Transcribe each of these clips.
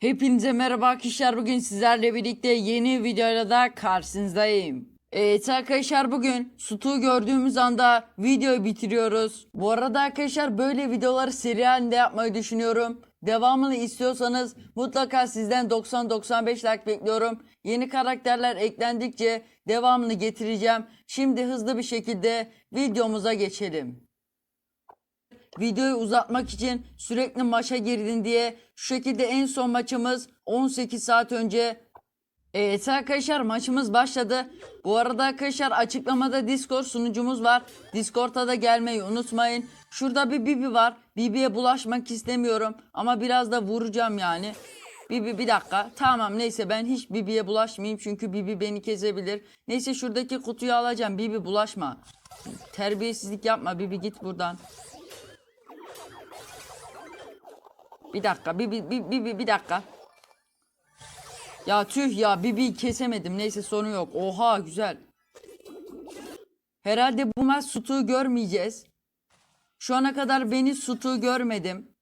Hepinize merhaba arkadaşlar. Bugün sizlerle birlikte yeni videoyla da karşınızdayım. Evet arkadaşlar bugün Sutu'yu gördüğümüz anda videoyu bitiriyoruz. Bu arada arkadaşlar böyle videoları seri halinde yapmayı düşünüyorum. Devamını istiyorsanız mutlaka sizden 90-95 like bekliyorum. Yeni karakterler eklendikçe devamını getireceğim. Şimdi hızlı bir şekilde videomuza geçelim videoyu uzatmak için sürekli maça girdin diye şu şekilde en son maçımız 18 saat önce Evet arkadaşlar maçımız başladı. Bu arada arkadaşlar açıklamada Discord sunucumuz var. Discord'a da gelmeyi unutmayın. Şurada bir Bibi var. Bibi'ye bulaşmak istemiyorum ama biraz da vuracağım yani. Bibi bir dakika. Tamam neyse ben hiç Bibi'ye bulaşmayayım çünkü Bibi beni kesebilir. Neyse şuradaki kutuyu alacağım. Bibi bulaşma. Terbiyesizlik yapma Bibi git buradan. Bir dakika, bir, bir, bir, bir, bir, bir dakika. Ya tüh ya, Bibi kesemedim. Neyse sorun yok. Oha güzel. Herhalde bu maç Sutu'yu görmeyeceğiz. Şu ana kadar beni Sutu'yu görmedim.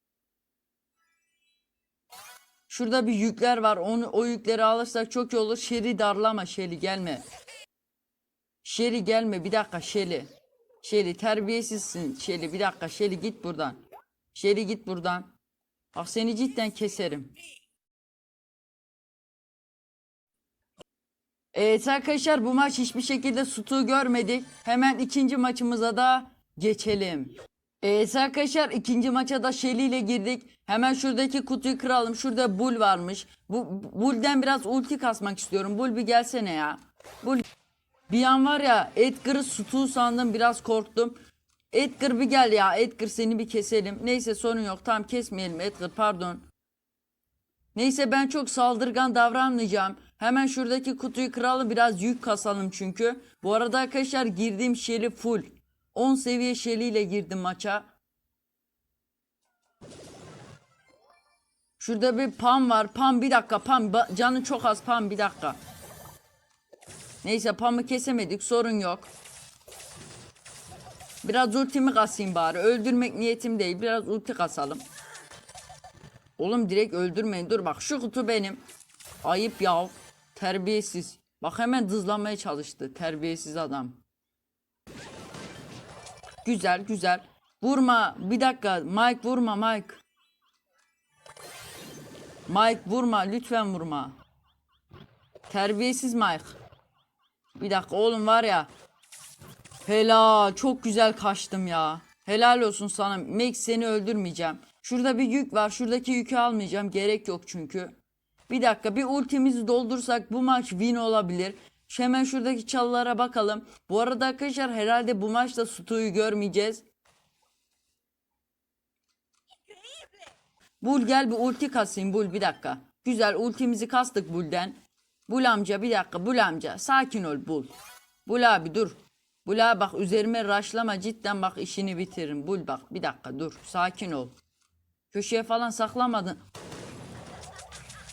Şurada bir yükler var. Onu o yükleri alırsak çok iyi olur. Şeri darlama Şeri gelme. Şeri gelme bir dakika Şeli. Şeli terbiyesizsin Şeli bir dakika Şeli git buradan. Şeli git buradan. Bak seni cidden keserim. Evet arkadaşlar bu maç hiçbir şekilde Sutu'yu görmedik. Hemen ikinci maçımıza da geçelim. Evet arkadaşlar ikinci maça da Shelly ile girdik. Hemen şuradaki kutuyu kıralım. Şurada Bull varmış. Bu Bull'den biraz ulti kasmak istiyorum. Bull bir gelsene ya. Bull bir an var ya Edgar'ı Sutu sandım biraz korktum. Edgar bir gel ya. Edgar seni bir keselim. Neyse sorun yok. Tamam kesmeyelim Edgar pardon. Neyse ben çok saldırgan davranmayacağım. Hemen şuradaki kutuyu kıralım biraz yük kasalım çünkü. Bu arada arkadaşlar girdiğim şeri full. 10 seviye şeliyle girdim maça. Şurada bir Pam var. Pam bir dakika Pam. Canı çok az Pam bir dakika. Neyse Pam'ı kesemedik sorun yok. Biraz ultimi kasayım bari. Öldürmek niyetim değil. Biraz ulti kasalım. Oğlum direkt öldürmeyin. Dur bak şu kutu benim. Ayıp yav. Terbiyesiz. Bak hemen dızlamaya çalıştı. Terbiyesiz adam. Güzel güzel. Vurma. Bir dakika. Mike vurma Mike. Mike vurma. Lütfen vurma. Terbiyesiz Mike. Bir dakika oğlum var ya. Helal çok güzel kaçtım ya. Helal olsun sana. Max seni öldürmeyeceğim. Şurada bir yük var. Şuradaki yükü almayacağım. Gerek yok çünkü. Bir dakika bir ultimizi doldursak bu maç win olabilir. Hemen şuradaki çalılara bakalım. Bu arada arkadaşlar herhalde bu maçta Stu'yu görmeyeceğiz. Bul gel bir ulti kasayım Bul bir dakika. Güzel ultimizi kastık Bul'den. Bul amca bir dakika Bul amca. Sakin ol Bul. Bul abi dur. Bul abi bak üzerime raşlama cidden bak işini bitiririm. Bul bak bir dakika dur sakin ol. Köşeye falan saklamadın.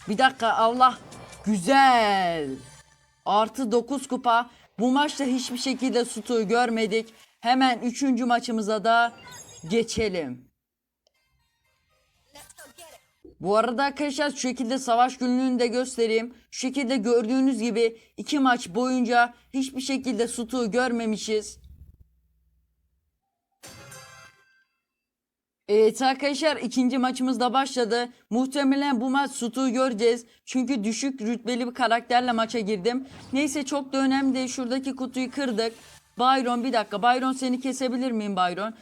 Bir dakika Allah. Güzel. Artı 9 kupa. Bu maçta hiçbir şekilde Sutu'yu görmedik. Hemen 3. maçımıza da geçelim. Bu arada arkadaşlar şu şekilde savaş günlüğünü de göstereyim. Şu şekilde gördüğünüz gibi iki maç boyunca hiçbir şekilde Sutu'yu görmemişiz. Evet arkadaşlar ikinci maçımız da başladı. Muhtemelen bu maç Sutu'yu göreceğiz. Çünkü düşük rütbeli bir karakterle maça girdim. Neyse çok da önemli değil. Şuradaki kutuyu kırdık. Byron bir dakika. Byron seni kesebilir miyim Byron?